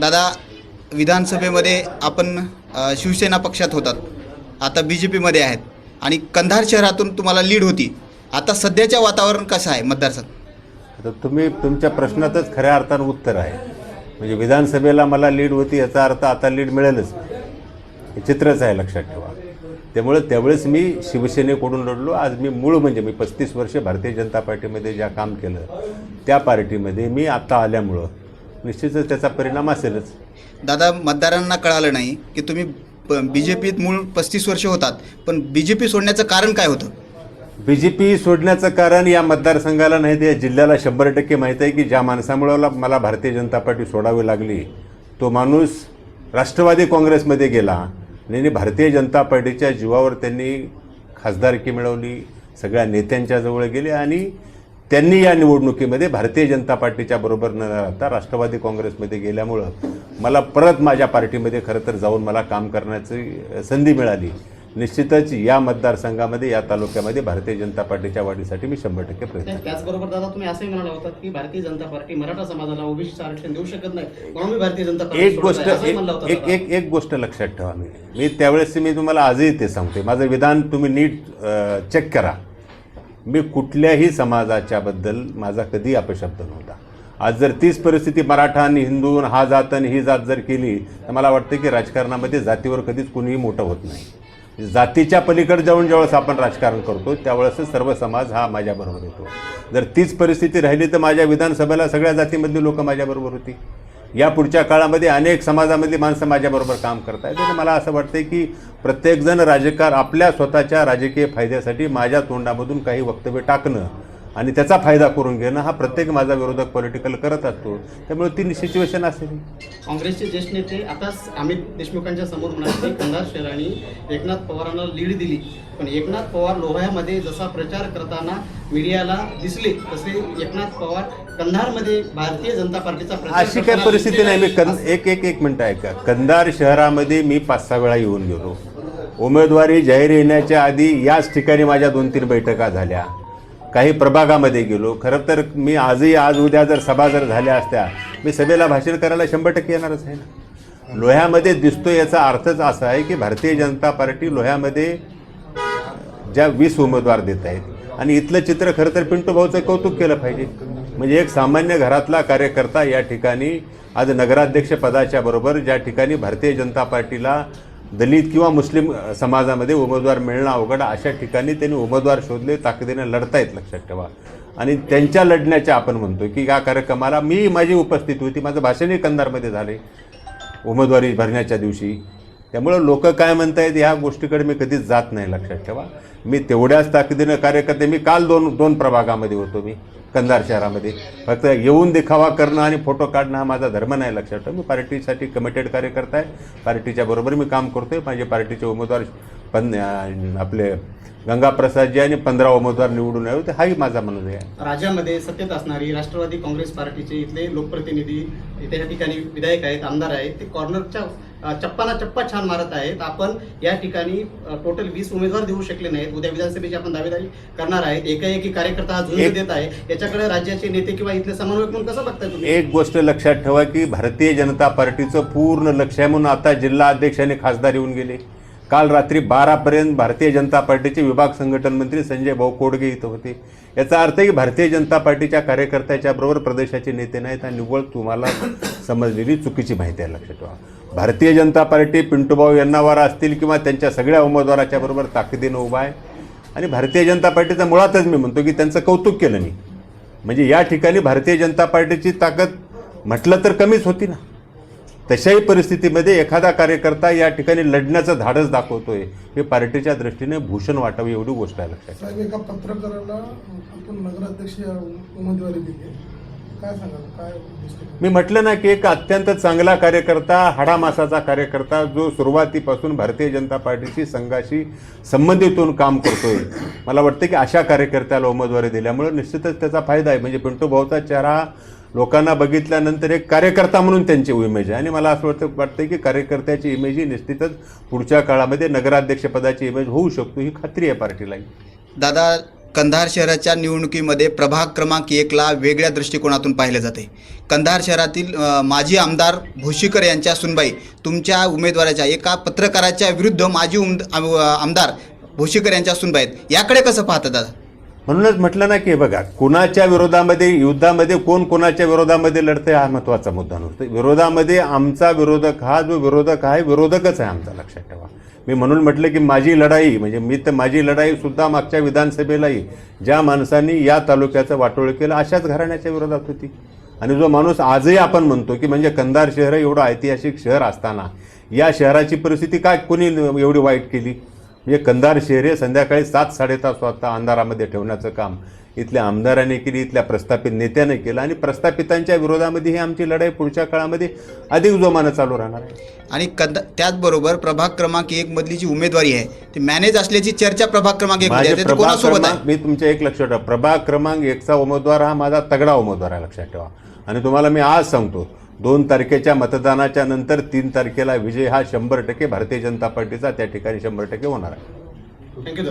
दादा विधानसभेमध्ये आपण शिवसेना पक्षात होतात. आता बी जे पीमध्ये आहेत. आणि कंधार शहरातून तुम्हाला लीड होती. आता सध्याच्या वातावरण कसं आहे मतदारसंघ? आता तुम्ही तुमच्या प्रश्नातच खऱ्या अर्थानं उत्तर आहे. म्हणजे विधानसभेला मला लीड होती याचा अर्थ आता लीड मिळेलच. हे चित्रच आहे लक्षात ठेवा. त्यामुळे त्यावेळेस मी शिवसेनेकडून लढलो. आज मी मूळ म्हणजे मी पस्तीस वर्ष भारतीय जनता पार्टीमध्ये ज्या काम केलं त्या पार्टीमध्ये मी आत्ता आल्यामुळं निश्चितच त्याचा परिणाम असेलच. दादा मतदारांना कळालं नाही की तुम्ही बी जे पीत मूळ पस्तीस वर्ष होतात पण बी जे पी सोडण्याचं कारण काय होतं? बी जे पी सोडण्याचं कारण या मतदारसंघाला नाही या जिल्ह्याला शंभर टक्के माहीत आहे की ज्या माणसामुळे मला भारतीय जनता पार्टी सोडावी लागली तो माणूस राष्ट्रवादी काँग्रेसमध्ये गेला आणि भारतीय जनता पार्टीच्या जीवावर त्यांनी खासदारकी मिळवली सगळ्या नेत्यांच्या जवळ गेले आणि त्यांनी या निवडणुकीमध्ये भारतीय जनता पार्टीच्या बरोबर न राहता राष्ट्रवादी काँग्रेसमध्ये गेल्यामुळं मला परत माझ्या पार्टीमध्ये खरं तर जाऊन मला काम करण्याची संधी मिळाली. निश्चितच या मतदारसंघामध्ये या तालुक्यामध्ये भारतीय जनता पार्टीच्या वाढीसाठी मी शंभर टक्के प्रयत्न त्या- त्याचबरोबर दादा तुम्ही असंही म्हणाला होतात की भारतीय जनता पार्टी मराठा समाजाला ओबीसी आरक्षण देऊ शकत नाही म्हणून मी भारतीय जनता पार्टी एक गोष्ट एक होतं एक. एक गोष्ट लक्षात ठेवा मी. मी त्यावेळेस मी तुम्हाला आजही ते सांगते माझं विधान तुम्ही नीट चेक करा. मी कुठल्याही समाजाच्या बद्दल माझा कधी अपशब्द नव्हता. आज जर तीच परिस्थिती मराठा आणि हिंदू हा जात आणि ही जात जर केली तर मला वाटतं की राजकारणामध्ये जातीवर कधीच कुणीही मोठं होत नाही. जातीच्या पलीकडे जाऊन ज्यावेळेस आपण राजकारण करतो त्यावेळेस सर्व समाज हा माझ्याबरोबर येतो. जर तीच परिस्थिती राहिली तर माझ्या विधानसभेला सगळ्या जातीमधली लोकं माझ्याबरोबर होती. या पुढच्या काळामध्ये अनेक समाजामधली माणसं माझ्याबरोबर काम करत आहेत आणि मला असं वाटतं की प्रत्येकजण राजकार आपल्या स्वतःच्या राजकीय फायद्यासाठी माझ्या तोंडामधून काही वक्तव्य टाकणं आणि त्याचा फायदा करून घेणं हा प्रत्येक माझा विरोधक पॉलिटिकल करत असतो. त्यामुळे ती सिच्युएशन असेल. काँग्रेसचे ज्येष्ठ नेते आताच अमित देशमुखांच्या समोर म्हणाले कंधार शहराने एकनाथ पवारांना लीड दिली. पण एकनाथ पवार लोह्यामध्ये जसा प्रचार करताना मीडियाला दिसले तसे एकनाथ पवार कंधारमध्ये भारतीय जनता पार्टीचा प्रचार अशी काय परिस्थिती नाही. मी कं एक एक एक मिनटं ऐका. कंधार शहरामध्ये मी पाच सहा वेळा येऊन गेलो. उमेदवारी जाहीर येण्याच्या आधी याच ठिकाणी माझ्या दोन तीन बैठका झाल्या. काही प्रभागामध्ये गेलो. खरं तर मी आजही आज उद्या जर सभा जर झाल्या असत्या मी सभेला भाषण करायला शंभर टक्के येणारच आहे ना. लोह्यामध्ये दिसतो याचा अर्थच असा आहे की भारतीय जनता पार्टी लोह्यामध्ये ज्या वीस उमेदवार देत आहेत. आणि इथलं चित्र खरं तर पिंटू भाऊचं कौतुक केलं पाहिजे. म्हणजे एक सामान्य घरातला कार्यकर्ता या ठिकाणी आज नगराध्यक्ष पदाच्या बरोबर ज्या ठिकाणी भारतीय जनता पार्टीला दलित किंवा मुस्लिम समाजामध्ये उमेदवार मिळणं अवघड अशा ठिकाणी त्यांनी उमेदवार शोधले ताकदीने लढतायत लक्षात ठेवा. आणि त्यांच्या लढण्याच्या आपण म्हणतो की या कार्यक्रमाला मी माझी उपस्थिती होती माझं भाषणही कंधारमध्ये झाले उमेदवारी भरण्याच्या दिवशी. त्यामुळं लोक काय म्हणतायत ह्या गोष्टीकडे मी कधीच जात नाही लक्षात ठेवा. मी तेवढ्याच ताकदीनं कार्यकर्ते मी काल दोन दोन प्रभागामध्ये होतो मी. कंधार शहरामध्ये. फक्त येऊन देखावा करणं आणि फोटो काढणं हा माझा धर्म नाही लक्षात ठेवा मी पार्टीसाठी कमिटेड कार्यकर्ता आहे. पार्टीच्या बरोबर मी काम करतोय. माझे पार्टीचे उमेदवार पण आपले आपले गंगाप्रसादजी आणि पंधरा उमेदवार निवडून आले होते. हाही माझा मनोदय आहे. राज्यामध्ये सत्तेत असणारी राष्ट्रवादी काँग्रेस पार्टीचे इथले लोकप्रतिनिधी इथे ठिकाणी विधायक आहेत आमदार आहेत ते कॉर्नरच्या चप्पाला चप्पा छान मारत आहेत. आपण या ठिकाणी टोटल वीस उमेदवार देऊ शकले नाहीत. उद्या विधानसभेची आपण दावेदारी करणार आहेत. एकाएकी कार्यकर्ता झुंज देत आहे. याच्याकडे राज्याचे नेते किंवा इथले समन्वयक म्हणून कसं बघताय तुम्ही? एक गोष्ट लक्षात ठेवा की भारतीय जनता पार्टीचं पूर्ण लक्ष आहे म्हणून आता जिल्हा अध्यक्ष आणि खासदार येऊन गेले. काल रात्री बारापर्यंत भारतीय जनता पार्टीचे विभाग संघटन मंत्री संजय भाऊ कोडगे इथं होते. याचा अर्थ की भारतीय जनता पार्टीच्या कार्यकर्त्याच्या बरोबर प्रदेशाचे नेते नाहीत आणि निव्वळ तुम्हाला समजलेली चुकीची माहिती आहे लक्षात ठेवा. भारतीय जनता पार्टी पिंटूभाऊ यांना वारा असतील किंवा त्यांच्या सगळ्या उमेदवाराच्या बरोबर ताकदीनं उभा आहे. आणि भारतीय जनता पार्टीचा मुळातच मी म्हणतो की त्यांचं कौतुक केलं मी म्हणजे या ठिकाणी भारतीय जनता पार्टीची ताकद म्हटलं तर कमीच होती ना. तशाही परिस्थितीमध्ये एखादा कार्यकर्ता या ठिकाणी लढण्याचं धाडस दाखवतोय. हे पार्टीच्या दृष्टीने भूषण वाटावी एवढी गोष्ट आहे लक्षात. साहेब एका पत्रकाराला आपण नगराध्यक्ष उमेदवारी दिली. काय सांगाल? काय मी म्हटलं ना की एक अत्यंत चांगला कार्यकर्ता हाडामासाचा कार्यकर्ता जो सुरुवातीपासून भारतीय जनता पार्टीशी संघाशी संबंधित होऊन काम करतोय. मला वाटतं की अशा कार्यकर्त्याला उमेदवारी दिल्यामुळे निश्चितच त्याचा फायदा आहे. म्हणजे पिंटू भाऊचा चेहरा लोकांना बघितल्यानंतर एक कार्यकर्ता म्हणून त्यांची इमेज आहे. आणि मला असं वाटतं वाटतं की कार्यकर्त्याची इमेज ही निश्चितच पुढच्या काळामध्ये नगराध्यक्षपदाची इमेज होऊ शकतो. ही खात्री आहे पार्टीला दादा कंधार शहराच्या निवडणुकीमध्ये प्रभाग क्रमांक एकला वेगळ्या दृष्टिकोनातून पाहिलं जाते. कंधार शहरातील माजी आमदार भोशीकर यांच्या सुनबाई तुमच्या उमेदवाराच्या एका पत्रकाराच्या विरुद्ध माजी उमद आम- आमदार भोशीकर यांच्या सुनबाईत आहेत. याकडे कसं पाहतात दादा? म्हणूनच म्हटलं ना की बघा कुणाच्या विरोधामध्ये युद्धामध्ये कोण कोणाच्या विरोधामध्ये लढतंय हा महत्त्वाचा मुद्दा नसतो. विरोधामध्ये आमचा विरोधक हा जो विरोधक आहे विरोधकच आहे आमचा लक्षात ठेवा. मी म्हणून म्हटलं की माझी लढाई म्हणजे मी तर माझी लढाई सुद्धा मागच्या विधानसभेलाही ज्या माणसांनी या तालुक्याचं वाटोळ केलं अशाच घराण्याच्या विरोधात होती. आणि जो माणूस आजही आपण म्हणतो की म्हणजे कंधार शहर एवढं ऐतिहासिक शहर असताना या शहराची परिस्थिती काय कोणी एवढी वाईट केली? म्हणजे कंधार शहर हे संध्याकाळी सात साडेसात वाजता अंधारामध्ये ठेवण्याचं काम. इथल्या आमदाराने केली इथल्या प्रस्थापित नेत्याने केलं आणि प्रस्थापितांच्या विरोधामध्ये ही आमची लढाई पुढच्या काळामध्ये अधिक जोमानं चालू राहणार आहे. आणि कंद त्याचबरोबर प्रभाग क्रमांक एक मधली जी उमेदवारी आहे ती मॅनेज असल्याची चर्चा प्रभाग क्रमांक एक माझे प्रभाग कोणासोबत आहे? क्रमांक मी तुमच्या एक लक्षात ठेवा. प्रभाग क्रमांक एकचा उमेदवार हा माझा तगडा उमेदवार आहे लक्षात ठेवा. आणि तुम्हाला मी आज सांगतो दोन तारखेच्या मतदानाच्या नंतर तीन तारखेला विजय हा शंभर टक्के भारतीय जनता पार्टीचा त्या ठिकाणी शंभर टक्के होणार आहे. थँक्यू